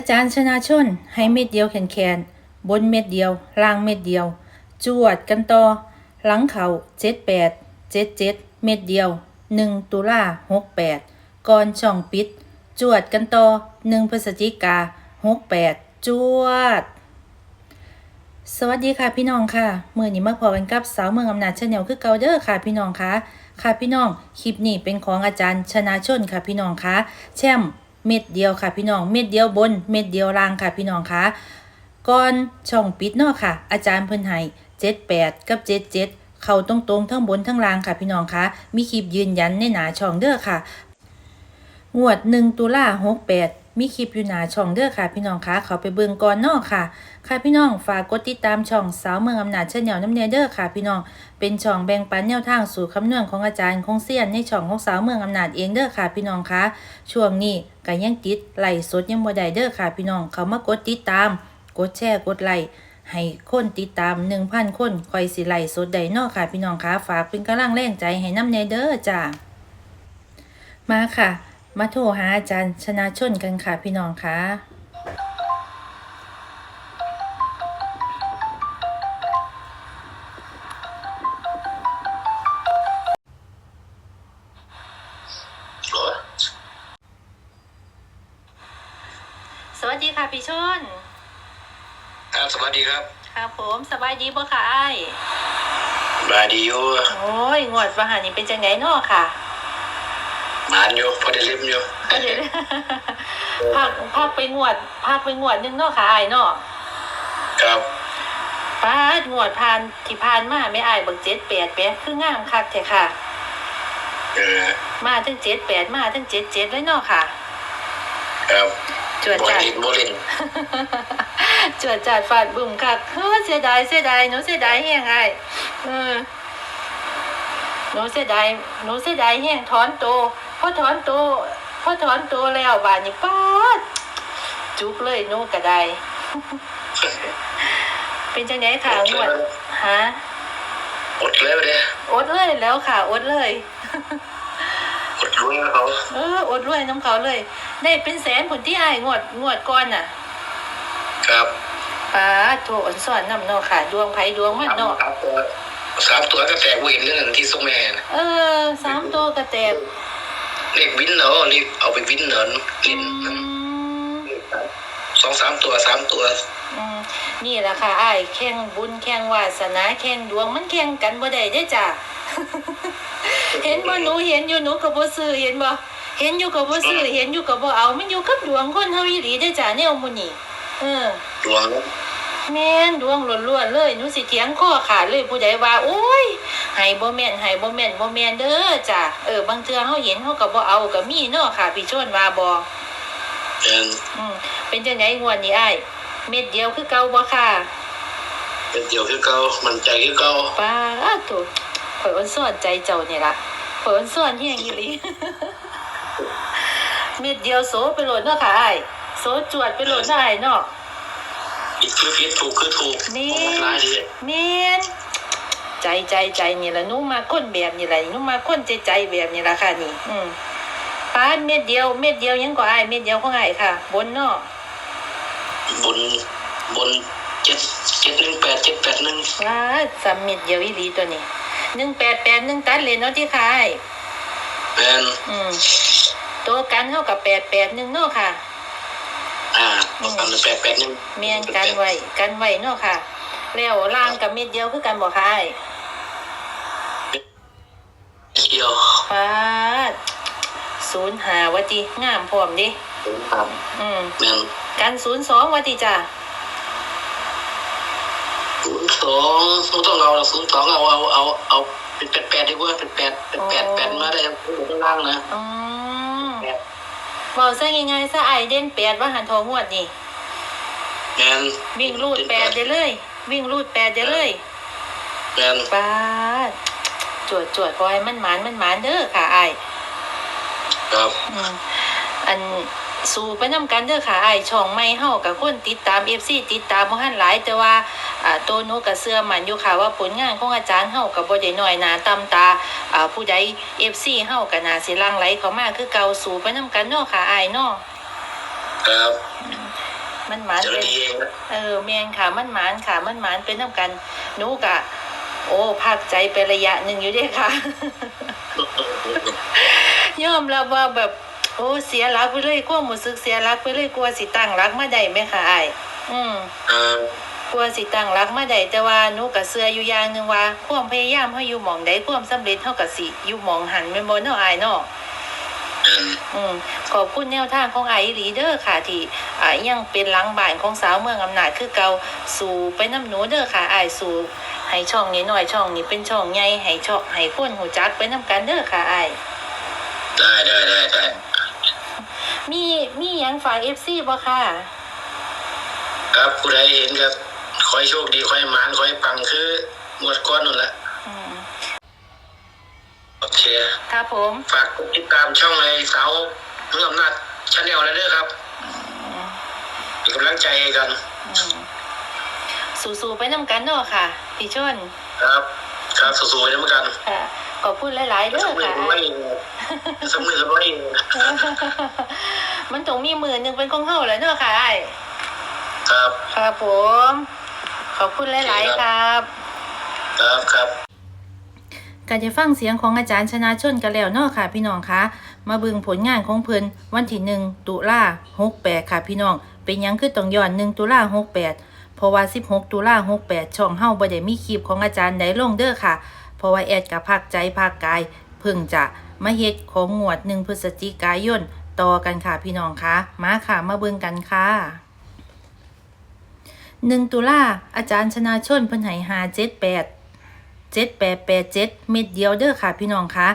อาจารย์ชนะชนให้เม็ดเดียวแขนๆ บนเม็ดเดียว ล่างเม็ดเดียว จวดกันต่อ หลังเขาเจ็ดแปดเจ็ดเจ็ดเม็ดเดียวหนึ่งตุลาหกแปดก่อนช่องปิด จวดกันต่อหนึ่งพฤศจิกาหกแปดจวด สวัสดีค่ะพี่น้องค่ะมือนี้มาพอกันกับสาวเมืองอำนาจชาแนลคือเกาเดอร์ค่ะพี่น้องค่ะค่ะพี่น้องคลิปนี้เป็นของอาจารย์ชนะชนค่ะพี่น้องค่ะแช่ม เม็ดเดียวค่ะพี่น้องเม็ดเดียวบนเม็ดเดียวล่างค่ะพี่น้องคะก่อนช่องปิดเนาะค่ะ อาจารย์เพิ่นให้เจ็ดแปดกับเจ็ดเจ็ดเข้าตรงๆทั้งบนทั้งล่างค่ะพี่น้องคะมีคลิปยืนยันในหนาช่องเด้อค่ะงวดหนึ่งตุลาหกแปด มีคลิปอยู่หนาช่องเด้อค่ะ พี่น้องคะเขาไปเบิ่งก่อนเนอกค่ะ ค่ะพี่น้องฝากกดติดตามช่องสาวเมืองอำนาจเชนแนลน้ำเนเด้อค่ะ พี่น้องเป็นช่องแบ่งปันแนวทางสู่คำนวณของอาจารย์คงเซียนในช่องของสาวเมืองอำนาจเองเด้อค่ะ พี่น้องคะช่วงนี้ก็ยังติดไล่สดยังบ่ได้เด้อค่ะ พี่น้องเขามากดติดตาม กดแชร์กดไลค์ให้คนติดตาม1,000คนคอยสิไล่สดได้เนอค่ะ พี่น้องคะฝากเป็นกำลังแรงใจให้น้ำเนเด้อจ้ามาค่ะ มาโทรหาอาจารย์ชนะชนกันค่ะพี่น้องคะเหรอสวัสดีค่ะพี่ชน ครับสวัสดีครับค่ะผมสบายดีบ่ค่ะอ้ายบายดีอยู่โอ้ยงวดประหารนี่เป็นจังไงเนาะค่ะห มานอยู่พอได้เล่มอยู่ก็เดี๋ยวพักพักไปงวดพักไปงวดหนึงเนาะค่ะอ้ายเนาะ ครับป้าดงวดผ่านที่ผ่านมาไม่อ้ายเบักเจ็ดแปดแปดคืองามคักแท้ค่ะ เออมาทั้งเจ็ดแปดมาทั้งเจ็ดเจ็ดเลยเนาะค่ะ ครับจวดบอจัด ลินบอลินจวดจัดฟาดบุ่มคักเฮ้อเสียดายเสียดายหนูเสียดายแห้งไอ้เออหนูเสียดายหนูเสียดายแห้งถอนโตว พอถอนโตวพอถอนโตวแล้วบาดนี้ป๊าดจุกเลยหนูก็ได้เป็นจังไดค่ะงวดฮะอดแล้วเนี่ยอดเลยแล้วค่ะอดเลยอดลุ้นเขาเอออดรวยน้ำเขาเลย ได้เป็นแสนผลที่ไอ้ายงวดงวดก่อนน่ะ ครับป้าดโถอันสอนนำเนาะค่ะ ดวงไผดวงมันเนาะสามตัวสามตัวก็แตกเวนเรื่องที่ส่งแม่นะเออสามตัวกระแตก เรียกวินเนาะเรียกเอาไปวินเนาะลินอืมสองสามตัวสามตัวอืมนี่แหละค่ะอ้ายแข่งบุญแข่งวาสนาแข่งดวงมันแข่งกันบ่ได้เด้อจ้ะ เห็นบ่หนูเห็นอยู่หนูก็บ่ซื้อเห็นบ่เห็นอยู่ก็บ่ซื้อเห็นอยู่ก็บ่เอามันอยู่กับดวงคนเฮาอีหลีเด้อจ้ะแนวหมื้นี้เออ ดวง แม่นดวงล้วนๆเลยหนูสิเถียงข้อขาดเลยผู้ใดว่าโอ้ยให้บ่แม่นให้บ่แม่นบ่แม่นเด้อจ้ะเออบางเทื่อเฮาเห็นเฮาก็บ่เอาก็มีเนาะค่ะพี่ชวนว่าบ่เดินอืมเป็นจังไดงวดนี้อ้ายเม็ดเดียวคือเก่าบ่ค่ะเป็นเดียวคือเก่ามันใจคือเก่าป้าตัวข่อยอ่อนซ่อนใจเจ้านี่ล่ะข่อยอ่อนซ่อนเฮียงอีหลีเม็ดเดียวโสไปโหลดเนาะค่ะอ้ายโสจวดไปโหลดได้เนาะ ผิดคือผิดถูกคือถูกนี่หลายดีแม่นใจใจใจนี่ล่ะหนูมาคนแบบนี่ล่ะหนูมาคนใจใจแบบนี่ล่ะค่ะนี่ อืมป้าดเม็ดเดียวเม็ดเดียวยังก็อ้ายเม็ดเดียวของอ้ายค่ะ บนเนาะบนบนเจ็ดเจ็ดหนึ่งแปดเจ็ดแปดหนึ่งว้าสามเม็ดเดียวอีหลีตัวนี้188 1ตัดเลยเนาะที่ค่ะอ้ายแมนอืมตัวกันเท่ากับแปดแปดหนึ่งเนาะค่ะ อ่า แปดแปดหนึ่งเมียนกันไว้กันไว้เนาะค่ะ แล้วล่างกับเม็ดเดียวคือกันบอกค่ะไอ้เดียวฟาดศูนย์หาวะติงามพร้อมดิครับอืมแมนกันศูนย์สองวะติจ้ะศูนย์สองไม่ต้องเอาศูนย์สองเอาเอาเอาเอาเป็นแปดแปดดีกว่าเป็นแปดเป็นแปดแปดมาได้ข้างล่างนะอื มบอกซะง่ายๆซะไอเด่นแปดว่าหันทองงวดนี่ แมนวิ่งรูดแปดได้เลย วิ่งรูดแปดได้เลยแมนฟาดจวดจวดพอให้มันหมานมันหมานเด้อค่ะไอครับ อืมอัน สู่ไปนำกันเด้อค่ะไอ้ายช่องไม่เฮากับคนติดตาม FC ติดตามบ่ทันหลาย แต่ว่าอ่าตัวหนูก็เชื่อมั่นอยู่ค่ะว่าผลงานของอาจารย์เฮาก็บ่ได้น้อยหน้าต่ำตาอ่าผู้ใด FC เฮาก็น่าสิหลั่งไหลเข้ามาคือเก่าสู่ไปนำกันเนาะค่ะอ้ายเนาะครับมันหมานจะเป็นดีเองนะเออแมงค่ะมันหมานค่ะ มันหมานเป็นน้ำกันหนูกะโอ้ภาคใจไประยะหนึ่งอยู่เด้ค่ะ ยอมรับว่าแบบโอ้เสียรักไปเลยความรู้สึกเสียรักไปเลยกลัวสิตั้งรักมาได้ไหมคะไอ้ายอืม เออกลัวสิตั้งรักมาได้แต่ว่าหนูก็เชื่ออยู่อย่างหนึงว่าความพยายามเฮาอยู่หม่องใดความสำเร็จเฮาก็สิอยู่หม่องหันแม่นบ่เนาะอ้ายเนาะอืมอืมขอบคุณแนวทางของไอรีเดอร์ค่ะที่อ่ายังเป็นหลังบ้านของสาวเมืองอำนาจคือเก่าสู่ไปน้ำหนูเด้อค่ะไอายสู่ให้ช่องนี้หน่อยช่องนี้เป็นช่องใหญ่ให้ช่องให้คนหูจักไปน้ำกันเด้อค่ะไอายได้ได้ได้ได้ มีมีหยังฝากเอฟซีบ่ค่ะ ครับผู้ใดเห็นครับขอให้โชคดีขอให้หมานขอให้ปังคืองวดก้อนนั่นแหละอืมโอเคครับผมฝากกดติดตามช่องไอ้สาวเรื่องอำนาจชาแนลแล้วเด้อครับเป็นกำลังใจให้กันอืมสู่ๆไปน้ำกันเนาะค่ะพี่ชนครับ ครับสู้ๆไว้ด้วยกันค่ะขอบคุณหลายๆเด้สอมือค่ะกันไว้สมือกันไว้ มันต้องมีมือหนึ่งเป็นของเฮาแหล้วเนาะค่ะไอายครับ ครับผม ขอบคุณหลายๆครับ ครับครับการจะฟังเสียงของอาจารย์ชนะชนกันแล้วเนาะค่ะ พี่น้องคะมาเบิ่งผลงานของเพิ่นวันที่หนึ่งตุลาหกแปดค่ะพี่น้อง เป็นหยังคือต้องย้อนหนึ่งตุลาหกแปดเพราะว่าสิบหกตุลาหกแปดช่องเฮาบ่ได้มีคลิปของอาจารย์ใดลงเด้อค่ะ เพราะว่าแอดกับภาคใจภาคกาย เพิ่งจะมาเฮ็ดของงวดหนึ่งพฤศจิกายน ต่อกันค่ะพี่น้องคะมาค่ะมาเบิ่งกันค่ะหนึ่งตุลาอาจารย์ชนะชนเพิ่นให้หาเจ็ดแปดเจ็ดแปดแปดเจ็ดเม็ดเดียวเด้อค่ะ พี่น้องคะ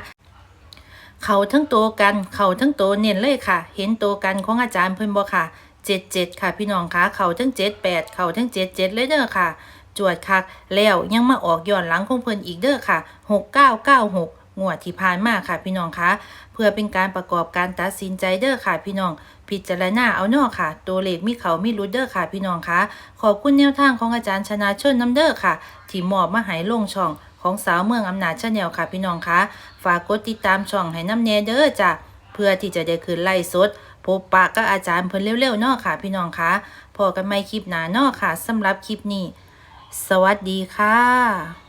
เขาทั้งโตกันเขาทั้งโตเน้นเลยค่ะ เห็นโตกันของอาจารย์เพิ่นบ่ค่ะเจ็ดเจ็ดค่ะ พี่น้องคะเขาทั้งเจ็ดแปดเขาทั้งเจ็ดเจ็ดเลยเด้อค่ะ จวดคักแล้วยังมาออกย้อนหลังของเพิ่นอีกเด้อค่ะหกเก้าเก้าหก งวดที่ผ่านมาค่ะพี่น้องคะเพื่อเป็นการประกอบการตัดสินใจเด้อค่ะพี่น้อง พิจารณาเอาเนาะค่ะ ตัวเลขมีเขามีรุดเด้อค่ะพี่น้องคะขอบคุณแนวทางของอาจารย์ชนะชนน้ำเด้อค่ะ ที่มอบมาให้ลงช่องของสาวเมืองอำนาจชาแนลค่ะพี่น้องคะฝากกดติดตามช่องให้น้ำแนเด้อจ้ะเพื่อที่จะได้คืนไล่สดพบปะกับอาจารย์เพิ่นเร็วๆเนาะค่ะ พี่น้องคะพอกันไม่คลิปหนาเนาะค่ะสำหรับคลิปนี้ สวัสดีค่ะ